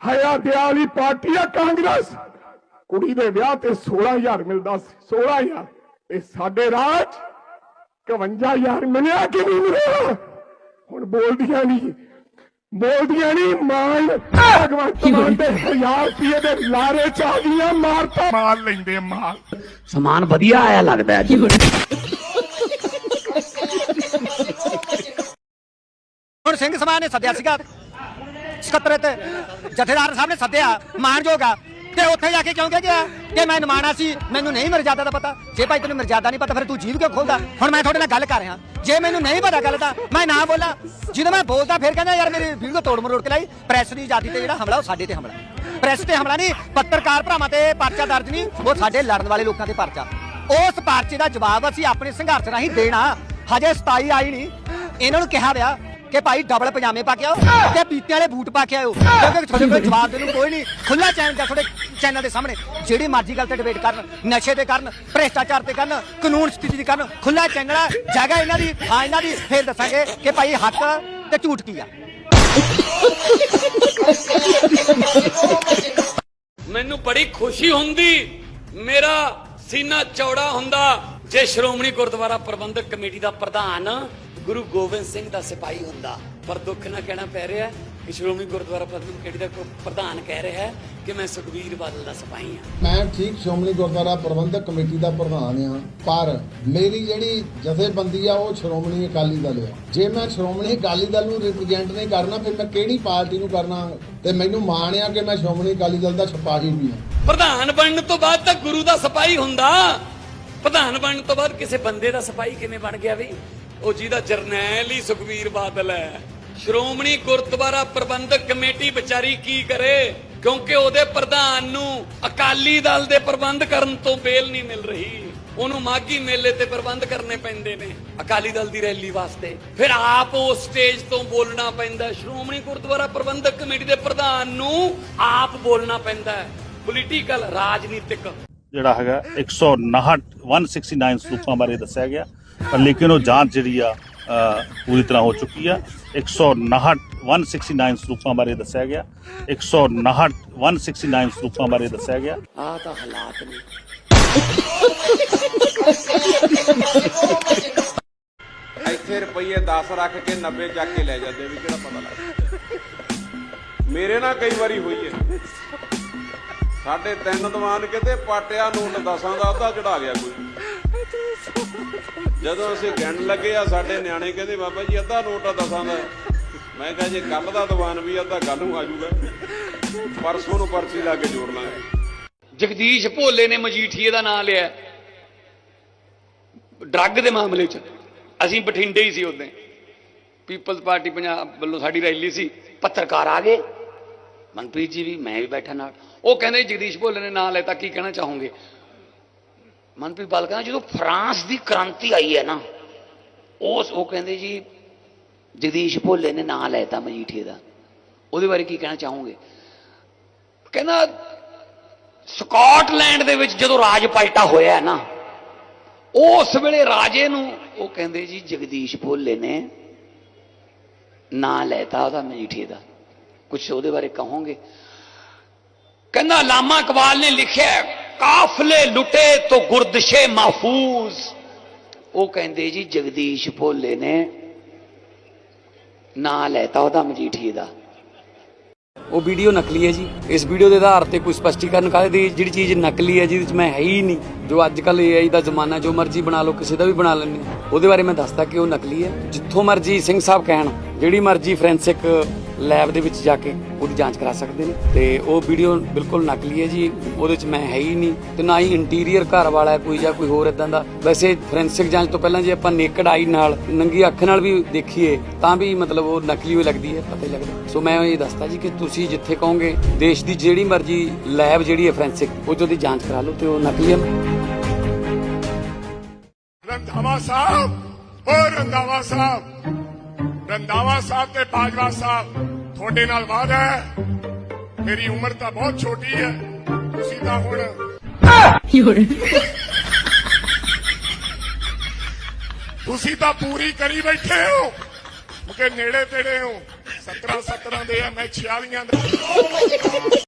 ਹਯਾ ਦਿਆਲੀ party ਆ ਕਾਂਗਰਸ। ਕੁੜੀ ਦੇ ਵਿਆਹ ਤੇ 16000 ਮਿਲਦਾ ਸੀ 16000 ਤੇ ਸਾਡੇ ਰਾਜ 51000 ਮਿਲਿਆ ਕਿ ਨਹੀਂ ਮਿਲਿਆ? ਹੁਣ ਬੋਲਦੀਆਂ ਨਹੀਂ ਬੋਲਦੀਆਂ ਨਹੀਂ ਮਾਨ ਭਗਵੰਤ ਮਾਨ ਦੇ 1000 ਰੁਪਏ ਦੇ ਲਾਰੇ ਚ ਆ ਗਈਆਂ ਮਾਰਤਾ। ਮਾਲ ਲੈਂਦੇ ਮਾਲ ਸਮਾਨ ਵਧੀਆ ਆਇਆ ਲੱਗਦਾ ਅੱਜ। ਹੁਣ ਸਿੰਘ ਸਮਾਨ ਨੇ ਸੱਦਿਆ ਸੀਗਾ। ਸਕੱਤਰਤ ਜਥੇਦਾਰ ਸਾਹਿਬ ਨੇ ਸੱਦਿਆ, ਮਾਨਯੋਗ ਆ। ਤੇ ਉੱਥੇ ਜਾ ਕੇ ਕਿਉਂ ਕਹਿ ਗਿਆ? ਕਿ ਮੈਂ ਨਿਮਾਣਾ ਸੀ, ਮੈਨੂੰ ਨਹੀਂ ਮਰਜ਼ਾਦਾ ਦਾ ਪਤਾ। ਜੇ ਭਾਈ ਤੈਨੂੰ ਮਰਜ਼ਾਦਾ ਨਹੀਂ ਪਤਾ, ਫਿਰ ਤੂੰ ਜੀਵ ਕਿਉਂ ਖੋਲਦਾ? ਹੁਣ ਮੈਂ ਤੁਹਾਡੇ ਨਾਲ ਗੱਲ ਕਰ ਰਿਹਾ। ਜੇ ਮੈਨੂੰ ਨਹੀਂ ਪਤਾ ਗੱਲ ਦਾ, ਮੈਂ ਨਾ ਬੋਲਾਂ। ਜਦੋਂ ਮੈਂ ਬੋਲਦਾ, ਫਿਰ ਕਹਿੰਦਾ, ਯਾਰ, ਮੇਰੀ ਵੀਡੀਓ ਤੋੜ ਮਰੋੜ ਕੇ ਲਾਈ। ਪ੍ਰੈਸ ਦੀ ਆਜ਼ਾਦੀ ਤੇ ਜਿਹੜਾ ਹਮਲਾ, ਉਹ ਸਾਡੇ ਤੇ ਹਮਲਾ ਪ੍ਰੈਸ ਤੇ ਹਮਲਾ ਨਹੀਂ, ਪੱਤਰਕਾਰ ਭਰਾਵਾਂ ਤੇ ਪਰਚਾ ਦਰਜ ਨਹੀਂ, ਉਹ ਸਾਡੇ ਲੜਨ ਵਾਲੇ ਲੋਕਾਂ ਤੇ ਪਰਚਾ। ਉਸ ਪਰਚੇ ਦਾ ਜਵਾਬ ਅਸੀਂ ਆਪਣੇ ਸੰਘਰਸ਼ ਰਾਹੀਂ ਦੇਣਾ। ਹਜੇ 27 ਆਈ ਨਹੀਂ। ਇਹਨਾਂ ਨੂੰ ਕਿਹਾ ਰਿਹਾ ਕਿ ਭਾਈ ਡਬਲ ਪਜਾਮੇ ਪਾ ਕੇ ਆਓ ਤੇ ਪੀਤੇ ਵਾਲੇ ਬੂਟ ਪਾ ਕੇ ਆਓ ਕਿਉਂਕਿ ਤੁਹਾਡੇ ਕੋਲ ਜਵਾਬ ਦੇਣ ਨੂੰ ਕੋਈ ਨਹੀਂ। ਖੁੱਲਾ ਚੈਨਲ ਦਾ ਤੁਹਾਡੇ ਚੈਨਲ ਦੇ ਸਾਹਮਣੇ ਜਿਹੜੀ ਮਰਜ਼ੀ ਗੱਲ ਤੇ ਡਿਬੇਟ ਕਰਨ, ਨਸ਼ੇ ਤੇ ਕਰਨ, ਭ੍ਰਿਸ਼ਟਾਚਾਰ ਤੇ ਕਰਨ, ਕਾਨੂੰਨ ਸਥਿਤੀ ਦੀ ਕਰਨ ਖੁੱਲਾ ਚੈਨਲ ਹੈ ਜਗ੍ਹਾ ਇਹਨਾਂ ਦੀ, ਹਾਂ ਇਹਨਾਂ ਦੀ, ਫੇਰ ਦੱਸਾਂਗੇ ਕਿ ਭਾਈ ਹੱਕ ਤੇ ਝੂਠ ਕੀ ਆ। ਮੈਨੂੰ ਬੜੀ ਖੁਸ਼ੀ ਹੁੰਦੀ, ਮੇਰਾ ਸੀਨਾ ਚੌੜਾ ਹੁੰਦਾ, ਜੇ ਸ਼੍ਰੋਮਣੀ ਗੁਰਦੁਆਰਾ ਪ੍ਰਬੰਧਕ ਕਮੇਟੀ ਦਾ ਪ੍ਰਧਾਨ ਗੁਰੂ ਗੋਬਿੰਦ ਸਿੰਘ ਦਾ ਸਿਪਾਹੀ ਹੁੰਦਾ। ਪਰ ਦੁੱਖ ਨਾਲ ਕਹਿਣਾ ਪੈ ਰਿਹਾ ਹੈ ਕਿ ਸ਼੍ਰੋਮਣੀ ਗੁਰਦੁਆਰਾ ਪ੍ਰਬੰਧਕ ਕਮੇਟੀ ਦਾ ਪ੍ਰਧਾਨ ਕਹਿ ਰਿਹਾ ਹੈ ਕਿ ਮੈਂ ਸੁਖਬੀਰ ਬਾਦਲ ਦਾ ਸਿਪਾਹੀ ਹਾਂ। ਮੈਂ ਠੀਕ ਸ਼੍ਰੋਮਣੀ ਗੁਰਦੁਆਰਾ ਪ੍ਰਬੰਧਕ ਕਮੇਟੀ ਦਾ ਪ੍ਰਧਾਨ ਆ ਪਰ ਮੇਰੀ ਜਿਹੜੀ ਜਥੇਬੰਦੀ ਆ ਉਹ ਸ਼੍ਰੋਮਣੀ ਅਕਾਲੀ ਦਲ ਆ। ਜੇ ਮੈਂ ਸ਼੍ਰੋਮਣੀ ਅਕਾਲੀ ਦਲ ਨੂੰ ਰਿਪਰੈਜ਼ੈਂਟ ਨਹੀਂ ਕਰਨਾ ਫਿਰ ਮੈਂ ਕਿਹੜੀ ਪਾਰਟੀ ਨੂੰ ਕਰਨਾ? ਤੇ ਮੈਨੂੰ ਮਾਣ ਆ ਕਿ ਮੈਂ ਸ਼੍ਰੋਮਣੀ ਅਕਾਲੀ ਦਲ ਦਾ ਸਿਪਾਹੀ ਵੀ ਆ ਪ੍ਰਧਾਨ ਬਣਨ ਤੋਂ ਬਾਅਦ ਤਾਂ ਗੁਰੂ ਦਾ ਸਿਪਾਹੀ ਹੁੰਦਾ। ਪ੍ਰਧਾਨ ਬਣਨ ਤੋਂ ਬਾਅਦ ਕਿਸੇ ਬੰਦੇ ਦਾ ਸਿਪਾਹੀ ਕਿਵੇਂ ਬਣ ਗਿਆ ਵੀ? ਉਹ ਜਿਹਦਾ ਜਰਨੈਲ ਹੀ ਸੁਖਬੀਰ ਬਾਦਲ ਹੈ। ਸ਼੍ਰੋਮਣੀ ਗੁਰਦੁਆਰਾ ਪ੍ਰਬੰਧਕ ਕਮੇਟੀ ਵਿਚਾਰੀ ਕੀ ਕਰੇ? ਕਿਉਂਕਿ ਉਹਦੇ ਪ੍ਰਧਾਨ ਨੂੰ ਅਕਾਲੀ ਦਲ ਦੇ ਪ੍ਰਬੰਧ ਕਰਨ ਤੋਂ ਬੇਲ ਨਹੀਂ ਮਿਲ ਰਹੀ। ਉਹਨੂੰ ਮਾਗੀ ਮੇਲੇ ਤੇ ਪ੍ਰਬੰਧ ਕਰਨੇ ਪੈਂਦੇ ਨੇ ਅਕਾਲੀ ਦਲ ਦੀ ਰੈਲੀ ਵਾਸਤੇ। ਫਿਰ ਆਪ ਉਸ ਸਟੇਜ ਤੋਂ ਬੋਲਣਾ ਪੈਂਦਾ ਸ਼੍ਰੋਮਣੀ ਗੁਰਦੁਆਰਾ ਪ੍ਰਬੰਧਕ ਕਮੇਟੀ ਦੇ ਪ੍ਰਧਾਨ ਨੂੰ ਆਪ ਬੋਲਣਾ ਪੈਂਦਾ ਪੋਲੀਟੀਕਲ, ਰਾਜਨੀਤਿਕ। ਜਿਹੜਾ ਹੈਗਾ 159 169 ਸਰੂਪਾਂ ਬਾਰੇ ਦੱਸਿਆ ਗਿਆ। ਪਰ ਲੇਕਿਨ ਉਹ ਜਾਂਚ ਜਿਹੜੀ ਆ ਪੂਰੀ ਤਰ੍ਹਾਂ ਹੋ ਚੁੱਕੀ ਆ। 159 169 ਸਰੂਪਾਂ ਬਾਰੇ ਦੱਸਿਆ ਗਿਆ। 159 169 ਸਰੂਪਾਂ ਬਾਰੇ ਦੱਸਿਆ ਗਿਆ। ਆ ਤਾਂ ਹਾਲਾਤ ਨੇ। ਇੱਥੇ ਰੁਪਈਏ 10 ਰੱਖ ਕੇ 90 ਚੱਕ ਕੇ ਲੈ ਜਾਂਦੇ ਵੀ ਕਿਹੜਾ ਪਤਾ ਲੱਗਦਾ ਮੇਰੇ ਨਾਲ ਕਈ ਵਾਰੀ ਹੋਈ ਹੈ ਸਾਡੇ ਤਿੰਨ ਦੀਵਾਨ ਕਿਤੇ ਪਾਟਿਆ ਨੋਟ ਦਸਾਂ ਦਾ ਅੱਧਾ ਚੜਾ ਗਿਆ ਕੋਈ। ਜਦੋਂ ਅਸੀਂ ਗਿਣ ਲੱਗੇ ਆ, ਸਾਡੇ ਨਿਆਣੇ ਕਹਿੰਦੇ, ਬਾਬਾ ਜੀ, ਅੱਧਾ ਨੋਟ ਆ ਦਸਾਂ ਦਾ। ਮੈਂ ਕਿਹਾ, ਜੇ ਕੱਲ ਦਾ ਦੀਵਾਨ ਵੀ ਅੱਧਾ ਕੱਲ ਨੂੰ ਆ ਜਾਊਗਾ। ਪਰਸੋਂ ਨੂੰ ਪਰਚੀ ਲਾ ਕੇ ਜੋੜ ਲਾਂਗੇ। ਜਗਦੀਸ਼ ਭੋਲੇ ਨੇ ਮਜੀਠੀਏ ਦਾ ਨਾਮ ਲਿਆ। ਡਰੱਗ ਦੇ ਮਾਮਲੇ 'ਚ। ਅਸੀਂ ਬਠਿੰਡੇ ਹੀ ਸੀ ਉਦੋਂ ਪੀਪਲਜ਼ ਪਾਰਟੀ ਪੰਜਾਬ ਵੱਲੋਂ ਸਾਡੀ ਰੈਲੀ ਸੀ। ਪੱਤਰਕਾਰ ਆ ਗਏ। ਮਨਪ੍ਰੀਤ ਜੀ ਵੀ, ਮੈਂ ਵੀ ਬੈਠਾ ਨਾਲ। ਉਹ ਕਹਿੰਦੇ, ਜਗਦੀਸ਼ ਭੋਲੇ ਨੇ ਨਾਮ ਲੈਤਾ ਕੀ ਕਹਿਣਾ ਚਾਹੋਗੇ? ਮਨਪ੍ਰੀਤ ਬਾਲ ਕਹਿੰਦਾ ਜਦੋਂ ਫਰਾਂਸ ਦੀ ਕ੍ਰਾਂਤੀ ਆਈ ਹੈ ਨਾ ਉਸ ਉਹ ਕਹਿੰਦੇ ਜੀ, ਜਗਦੀਸ਼ ਭੋਲੇ ਨੇ ਨਾਮ ਲੈਤਾ ਮਜੀਠੀਏ ਦਾ। ਉਹਦੇ ਬਾਰੇ ਕੀ ਕਹਿਣਾ ਚਾਹੋਗੇ? ਕਹਿੰਦਾ, ਸਕਾਟਲੈਂਡ ਦੇ ਵਿੱਚ ਜਦੋਂ ਰਾਜ ਪਲਟਾ ਹੋਇਆ ਨਾ, ਉਸ ਵੇਲੇ ਰਾਜੇ ਨੂੰ ਉਹ ਕਹਿੰਦੇ ਜੀ, ਜਗਦੀਸ਼ ਭੋਲੇ ਨੇ ਨਾਂ ਲੈਤਾ ਉਹਦਾ ਮਜੀਠੀਏ ਦਾ। ਕੁਝ ਉਹਦੇ ਬਾਰੇ ਕਹੋਗੇ? ਕਹਿੰਦਾ, ਲਾਮਾ ਇਕਬਾਲ ਨੇ ਲਿਖਿਆ ਕਾਫਲੇ ਲੁੱਟੇ ਤੋਂ ਗੁਰਦਸ਼ੇ ਮਹਫੂਜ਼। ਉਹ ਕਹਿੰਦੇ ਜੀ, ਜਗਦੀਸ਼ ਭੋਲੇ ਨੇ ਨਾਂ ਲੈਤਾ ਉਹਦਾ ਮਜੀਠੀਏ ਦਾ। ਉਹ ਵੀਡੀਓ ਨਕਲੀ ਹੈ ਜੀ। ਇਸ ਵੀਡੀਓ ਦੇ ਆਧਾਰ ਤੇ ਕੋਈ ਸਪਸ਼ਟੀਕਰਨ ਕਰੇ ਦੀ ਜਿਹੜੀ ਚੀਜ਼ ਨਕਲੀ ਹੈ, ਜਿਹਦੇ ਵਿੱਚ ਮੈਂ ਹੈ ਹੀ ਨਹੀਂ, ਜੋ ਅੱਜ ਕੱਲ AI ਦਾ ਜ਼ਮਾਨਾ ਜੋ ਮਰਜ਼ੀ ਬਣਾ ਲਓ, ਕਿਸੇ ਦਾ ਵੀ ਬਣਾ ਲੈਂਦੇ। ਉਹਦੇ ਬਾਰੇ ਮੈਂ ਦੱਸਦਾ ਕਿ ਉਹ ਨਕਲੀ ਹੈ। ਜਿੱਥੋਂ ਮਰਜ਼ੀ ਸਿੰਘ ਸਾਹਿਬ ਕਹਿਣ, ਜਿਹੜੀ ਮਰਜ਼ੀ ਫੋਰੈਂਸਿਕ ਲੈਬ ਦੇ ਵਿੱਚ ਜਾ ਕੇ ਉਹਦੀ ਜਾਂਚ ਕਰਾ ਸਕਦੇ ਨੇ। ਤੇ ਉਹ ਵੀਡੀਓ ਬਿਲਕੁਲ ਨਕਲੀ ਹੈ ਜੀ, ਉਹਦੇ ਵਿੱਚ ਮੈਂ ਹੈ ਹੀ ਨਹੀਂ। ਤੇ ਨਾ ਹੀ ਇੰਟੀਰੀਅਰ ਘਰ ਵਾਲਾ ਹੈ ਕੋਈ ਜਾਂ ਕੋਈ ਹੋਰ ਇਦਾਂ ਦਾ। ਵੈਸੇ ਫੋਰੈਂਸਿਕ ਜਾਂਚ ਤੋਂ ਪਹਿਲਾਂ ਜੇ ਆਪਾਂ ਨੇਕਡ ਆਈ ਨਾਲ ਨੰਗੀ ਅੱਖ ਨਾਲ ਵੀ ਦੇਖੀਏ, ਤਾਂ ਵੀ ਮਤਲਬ ਉਹ ਨਕਲੀ ਹੋਈ ਲੱਗਦੀ ਹੈ, ਪਤਾ ਹੀ ਲੱਗਦਾ। ਸੋ ਮੈਂ ਇਹ ਦੱਸਦਾ ਜੀ ਕਿ ਤੁਸੀਂ ਜਿੱਥੇ ਕਹੋਗੇ, ਦੇਸ਼ ਦੀ ਜਿਹੜੀ ਮਰਜ਼ੀ ਲੈਬ ਜਿਹੜੀ ਹੈ ਫੋਰੈਂਸਿਕ ਉਹ 'ਚ ਜਾਂਚ ਕਰਾ ਲਓ ਤੇ ਉਹ ਨਕਲੀ ਹੈ। ਰੰਧਾਵਾ ਸਾਹਿਬ, ਓ ਰੰਧਾਵਾ ਸਾਹਿਬ ਰੰਧਾਵਾ ਸਾਹਿਬ ਤੇ ਬਾਜਵਾ ਸਾਹਿਬ। ਤੁਹਾਡੇ ਨਾਲ ਵਾਅਦਾ ਹੈ। ਮੇਰੀ ਉਮਰ ਤਾਂ ਬਹੁਤ ਛੋਟੀ ਹੈ। ਤੁਸੀਂ ਤਾਂ ਹੁਣ ਤੁਸੀਂ ਤਾਂ ਪੂਰੀ ਕਰੀ ਬੈਠੇ ਹੋ। ਮੁਕੇ ਨੇੜੇ ਤੇੜੇ ਹੋ। 17 17 ਦੇ ਆ ਮੈਂ 46 ਦਾ।